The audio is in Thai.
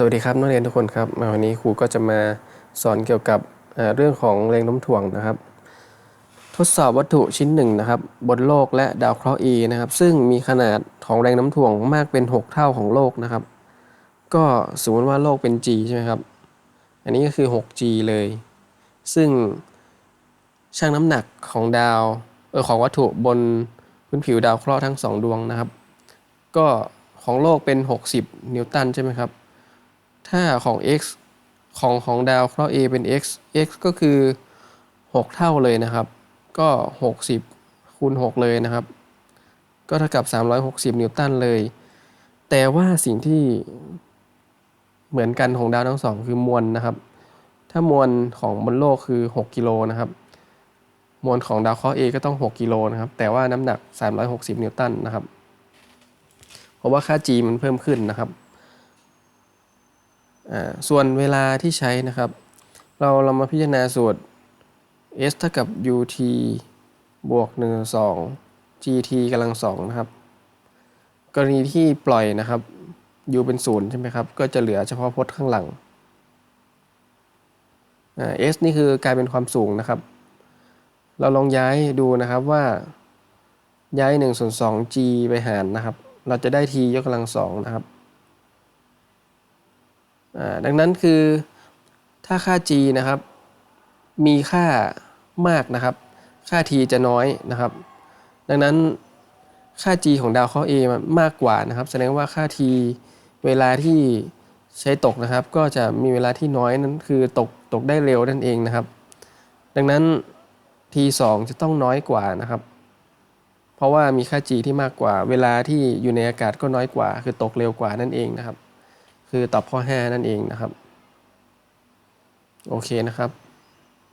สวัสดีครับนักเรียนทุกคนครับวันนี้ครูก็จะมาสอนเกี่ยวกับเรื่องของแรงโน้มถ่วงนะครับ ทดสอบวัตถุชิ้นหนึ่งนะครับ บนโลกและดาวเคราะห์ E นะครับ ซึ่งมีขนาดของแรงโน้ำถ่วงมากเป็น 6 เท่าของโลกนะครับ ก็สมมติว่าโลกเป็น G ใช่ไหมครับ อันนี้ก็คือ 6G เลย ซึ่งชั่งน้ำหนักของดาวเออของวัตถุบนพื้นผิวดาวเคราะห์ทั้งสองดวงนะครับ ก็ของโลกเป็น 60 นิวตันใช่ไหมครับ ถ้าของ x ของของดาวเคราะห์ A เป็น x x ก็คือ 6 เท่าเลยนะครับ ก็ 60คูณ6เลยนะครับ ก็เท่ากับ 360 นิวตันเลย แต่ว่าสิ่งที่เหมือนกันของดาวทั้งสองคือมวลนะครับ ถ้ามวลของบนโลกคือ 6 กิโลนะครับ มวลของดาวเคราะห์ A ก็ต้อง 6 กิโลนะครับ แต่ว่าน้ำหนัก 360 นิวตันนะครับ เพราะว่าค่า G มันเพิ่มขึ้นนะครับ ส่วนเวลาที่ใช้นะครับ เราเรามาพิจารณาสูตร s เท่ากับ ut บวก1 2 gt กำลังสองนะครับ กรณีที่ปล่อยนะครับ u เป็นศูนย์ใช่ไหมครับ ก็จะเหลือเฉพาะพจน์ข้างหลัง s นี่คือกลายเป็นความสูงนะครับ เราลองย้ายดูนะครับว่าย้าย1ส่วน2 g ไปหารนะครับ เราจะได้ t ยกกำลังสองนะครับ ดังนั้นคือถ้าค่า g นะครับ มีค่ามากนะครับ ค่า t จะน้อยนะครับ ดังนั้นค่า g ของดาวเคราะห์ A มันมากกว่านะครับ แสดงว่าค่า t เวลาที่ใช้ตกนะครับ ก็จะมีเวลาที่น้อยนั่นคือตกตกได้เร็วนั่นเองนะครับ ดังนั้น t 2จะต้องน้อยกว่านะครับ เพราะว่ามีค่า g ที่มากกว่า เวลาที่อยู่ในอากาศก็น้อยกว่า คือตกเร็วกว่านั่นเองนะครับ คือตอบข้อ 5 นั่นเองนะครับ โอเคนะครับ